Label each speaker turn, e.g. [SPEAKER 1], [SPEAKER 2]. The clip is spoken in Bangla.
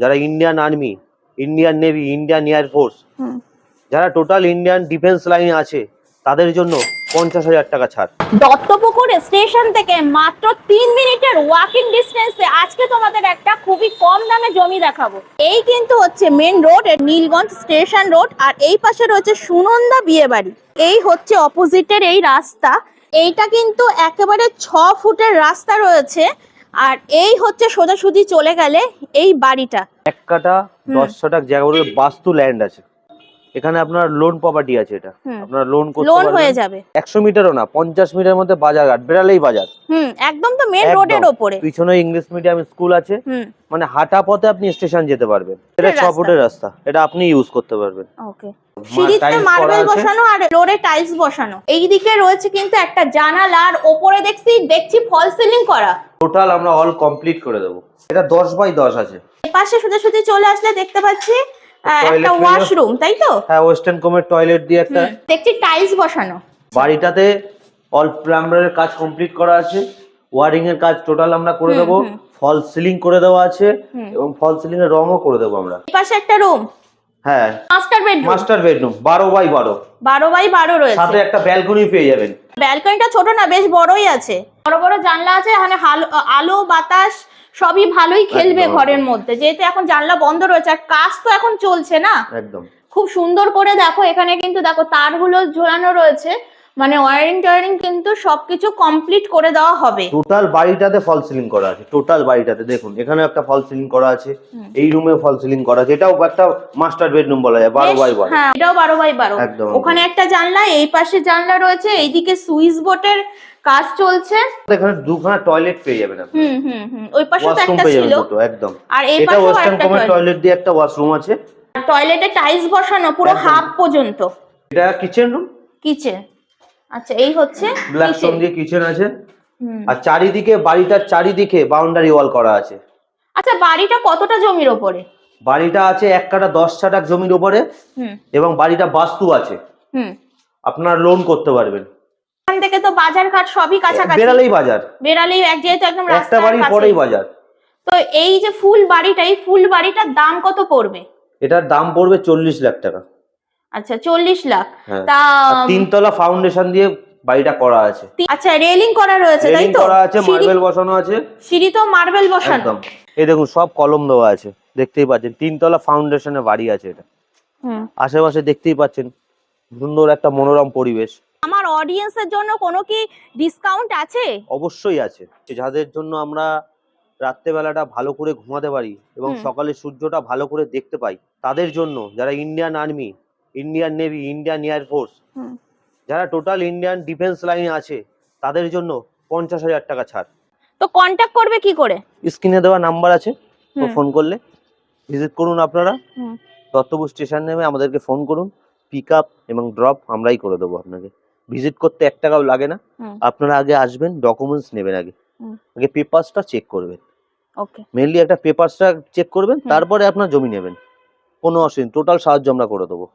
[SPEAKER 1] যারা Indian army Indian navy Indian air force
[SPEAKER 2] হুম।
[SPEAKER 1] যারা টোটাল ইন্ডিয়ান ডিফেন্স লাইনে আছে তাদের জন্য পঞ্চাশ হাজার টাকা ছাড়।
[SPEAKER 2] দত্তপুকুর স্টেশন থেকে মাত্র তিন মিনিটের ওয়াকিং ডিস্টেন্সে আজকে তোমাদের একটা খুবই কম দামে জমি দেখাবো। এই কিন্তু হচ্ছে main road Nilganj station road আর এই পাশে রয়েছে সুনন্দা বিয়ে বাড়ি। এই হচ্ছে অপোজিটের এই রাস্তা। এইটা কিন্তু একেবারে ছ ফুটের রাস্তা রয়েছে। আর এই হচ্ছে সোজাসুজি চলে গেলে এই বাড়িটা।
[SPEAKER 1] এক কাটা। দশ জায়গা বলে বাস্তু ল্যান্ড আছে। এখানে আপনার লোন প্রপার্টি আছে এটা। আপনার লোন করতে
[SPEAKER 2] লোন হয়ে যাবে।
[SPEAKER 1] একশো মিটারও না পঞ্চাশ মিটারের মধ্যে বাজার ঘাট বেড়ালেই বাজার।
[SPEAKER 2] হুম একদম তো মেন
[SPEAKER 1] একদম।
[SPEAKER 2] রোডের ওপরে।
[SPEAKER 1] পিছনে ইংলিশ মিডিয়াম স্কুল আছে। মানে হাঁটা পথে আপনি স্টেশন যেতে পারবেন। এটা ছ। ফুটের রাস্তা। এটা আপনি ইউজ করতে পারবেন।
[SPEAKER 2] ওকে সিঁড়িতে মার্বেল বসানো আর ফ্লোরে টাইলস বসানো। এইদিকে রয়েছে কিন্তু একটা জানালা আর ওপরে দেখছি দেখছি ফল সিলিং করা।
[SPEAKER 1] টোটাল আমরা অল কমপ্লিট করে দেবো। এটা দশ বাই দশ আছে।
[SPEAKER 2] এপাশে সোজাসুজি চলে আসলে দেখতে পাচ্ছি একটা ওয়াশরুম তাই তো?
[SPEAKER 1] হ্যাঁ ওয়েস্টার্ন কোমের টয়লেট দিয়ে একটা
[SPEAKER 2] দেখছি টাইলস বসানো।
[SPEAKER 1] বাড়িটাতে অল প্লাম্বারের কাজ কমপ্লিট করা আছে। ওয়ারিং এর কাজ টোটাল আমরা করে দেবো। ফল সিলিং করে দেওয়া আছে এবং ফল সিলিং এর রঙও করে দেবো আমরা।
[SPEAKER 2] পাশে একটা রুম
[SPEAKER 1] হ্যাঁ।
[SPEAKER 2] মাস্টার বেডরুম
[SPEAKER 1] মাস্টার বেডরুম বারো বাই বারো।
[SPEAKER 2] বারো বাই বারো রয়েছে।
[SPEAKER 1] সাথে একটা ব্যালকনি পেয়ে যাবেন।
[SPEAKER 2] ব্যালকনিটা ছোট না বেশ বড়ই আছে। বড় বড় জানলা আছে এখানে আলো বাতাস সবই ভালোই খেলবে ঘরের মধ্যে। যেহেতু এখন জানলা বন্ধ রয়েছে আর কাজ তো এখন চলছে না।
[SPEAKER 1] একদম।
[SPEAKER 2] খুব সুন্দর করে দেখো এখানে কিন্তু দেখো তারগুলো ঝোলানো রয়েছে। মানে ওয়ারিং টয়ারিং কিন্তু সবকিছু কমপ্লিট করে দেওয়া হবে।
[SPEAKER 1] টোটাল বাড়িটাতে ফল সিলিং করা আছে টোটাল বাড়িটাতে। দেখুন এখানে একটা ফল সিলিং করা আছে। এই রুমে ফল সিলিং করা আছে। এটাও একটা মাস্টার বেডরুম বলা যায় বারো বাই বারো।
[SPEAKER 2] হ্যাঁ এটাও বারো বাই বারো।
[SPEAKER 1] একদম,
[SPEAKER 2] ওখানে একটা জানলা এই পাশে জানলা রয়েছে এইদিকে সুইচ বোর্ডের কাজ চলছে।
[SPEAKER 1] এখানে দুখানা টয়লেট পেয়ে যাবেন আপনি।
[SPEAKER 2] হুম হুম হুম। ওই পাশে তো একটা ছিল।
[SPEAKER 1] একদম।
[SPEAKER 2] আর এই পাশেও
[SPEAKER 1] ওয়েস্টার্ন
[SPEAKER 2] একটা টয়লেট
[SPEAKER 1] টয়লেট দিয়ে একটা ওয়াশরুম আছে।
[SPEAKER 2] টয়লেটে টাইলস বসানো পুরো হাফ পর্যন্ত।
[SPEAKER 1] এটা কিচেন রুম
[SPEAKER 2] কিচেন আচ্ছা এই হচ্ছে
[SPEAKER 1] ব্ল্যাক। স্টোন দিয়ে কিচেন আছে। আর চারিদিকে বাড়িটার চারিদিকে বাউন্ডারি ওয়াল করা আছে।
[SPEAKER 2] আচ্ছা বাড়িটা কতটা জমির ওপরে?
[SPEAKER 1] বাড়িটা আছে এক কাটা দশ ছাটাক জমির উপরে
[SPEAKER 2] হুম।
[SPEAKER 1] এবং বাড়িটা বাস্তু আছে।
[SPEAKER 2] হুম।
[SPEAKER 1] আপনার লোন করতে পারবেন।
[SPEAKER 2] এখান থেকে তো বাজার ঘাট সবই কাছাকাছি।
[SPEAKER 1] বেড়ালেই বাজার।
[SPEAKER 2] বেড়ালেই এক যেহেতু একদম রাস্তার
[SPEAKER 1] বাড়ি পরেই বাজার।
[SPEAKER 2] তো এই যে ফুল বাড়িটা এই ফুল বাড়িটার দাম কত পড়বে?
[SPEAKER 1] এটার দাম পড়বে চল্লিশ লাখ টাকা।
[SPEAKER 2] আচ্ছা চল্লিশ লাখ।
[SPEAKER 1] হ্যাঁ।
[SPEAKER 2] তা
[SPEAKER 1] তিনতলা ফাউন্ডেশন দিয়ে বাড়িটা করা আছে।
[SPEAKER 2] আচ্ছা রেলিং করা রয়েছে তাই তো?
[SPEAKER 1] করা আছে মার্বেল বসানো আছে।
[SPEAKER 2] সিঁড়ি তো মার্বেল বসানো।
[SPEAKER 1] একদম। এই দেখুন সব কলম দেওয়া আছে দেখতেই পাচ্ছেন। তিনতলা ফাউন্ডেশনে বাড়ি আছে এটা। আশেপাশে দেখতেই পাচ্ছেন সুন্দর একটা মনোরম পরিবেশ।
[SPEAKER 2] আমার অডিয়েন্সের জন্য কোনো কি ডিসকাউন্ট আছে?
[SPEAKER 1] অবশ্যই আছে। যাদের জন্য আমরা রাত্রেবেলাটা ভালো করে ঘুমাতে পারি এবং। সকালে সূর্যটা ভালো করে দেখতে পাই তাদের জন্য যারা Indian army Indian navy Indian air force
[SPEAKER 2] force
[SPEAKER 1] যারা টোটাল ইন্ডিয়ান ডিফেন্স লাইনে আছে তাদের জন্য পঞ্চাশ হাজার টাকা ছাড়।
[SPEAKER 2] তো কন্ট্যাক্ট করবে কি করে?
[SPEAKER 1] স্ক্রিনে দেওয়া নাম্বার আছে তো ফোন করলে। ভিজিট করুন আপনারা। দত্তপুর স্টেশন নেমে আমাদেরকে ফোন করুন পিক আপ এবং ড্রপ আমরাই করে দেবো আপনাকে। ভিজিট করতে এক টাকাও লাগে না। আপনারা আগে আসবেন ডকুমেন্টস নেবেন আগে। আগে পেপারসটা চেক করবেন।
[SPEAKER 2] ওকে
[SPEAKER 1] মেনলি একটা পেপারসটা চেক করবেন তারপরে আপনার জমি নেবেন। কোনো অসুবিধা টোটাল সাহায্য আমরা করে দেবো।